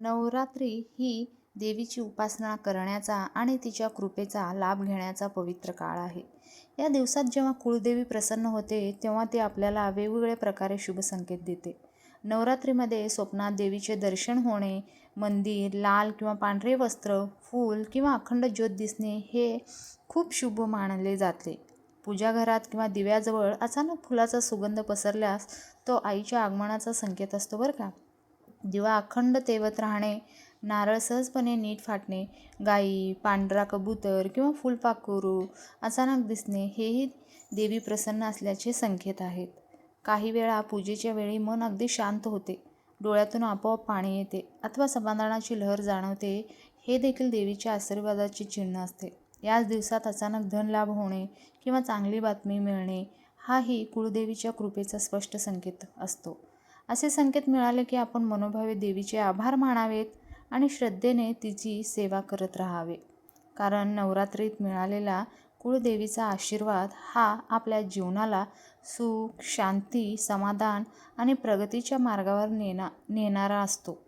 नवरात्री ही देवीची उपासना करण्याचा आणि तिच्या कृपेचा लाभ घेण्याचा पवित्र काळ आहे. या दिवसात जेव्हा कुळदेवी प्रसन्न होते तेव्हा ते आपल्याला वेगवेगळ्या प्रकारे शुभ संकेत देते. नवरात्रीमध्ये स्वप्नात देवीचे दर्शन होणे मंदिर लाल किंवा पांढरे वस्त्र फूल किंवा अखंड ज्योत दिसणे हे खूप शुभ मानले जाते. पूजाघरात किंवा दिव्याजवळ अचानक फुलाचा सुगंध पसरल्यास तो आईच्या आगमनाचा संकेत असतो बरं का? दिवा अखंड तेवत राहणे नारळ सहजपणे नीट फाटणे गाई पांढरा कबूतर किंवा फुलपाखरू अचानक दिसणे हेही देवी प्रसन्न असल्याचे संकेत आहेत. काही वेळा पूजेच्या वेळी मन अगदी शांत होते. डोळ्यातून आपोआप पाणी येते अथवा समाधानाची लहर जाणवते हे देखील देवीच्या आशीर्वादाचे चिन्ह असते. याच दिवसात अचानक धनलाभ होणे किंवा चांगली बातमी मिळणे हाही कुळदेवीच्या कृपेचा स्पष्ट संकेत असतो. असे संकेत मिळाले की आपण मनोभावे देवीचे आभार मानावेत आणि श्रद्धेने तिची सेवा करत राहावे. कारण नवरात्रीत मिळालेला कुळदेवीचा आशीर्वाद हा आपल्या जीवनाला सुख शांती समाधान आणि प्रगतीच्या मार्गावर नेना नेणारा असतो.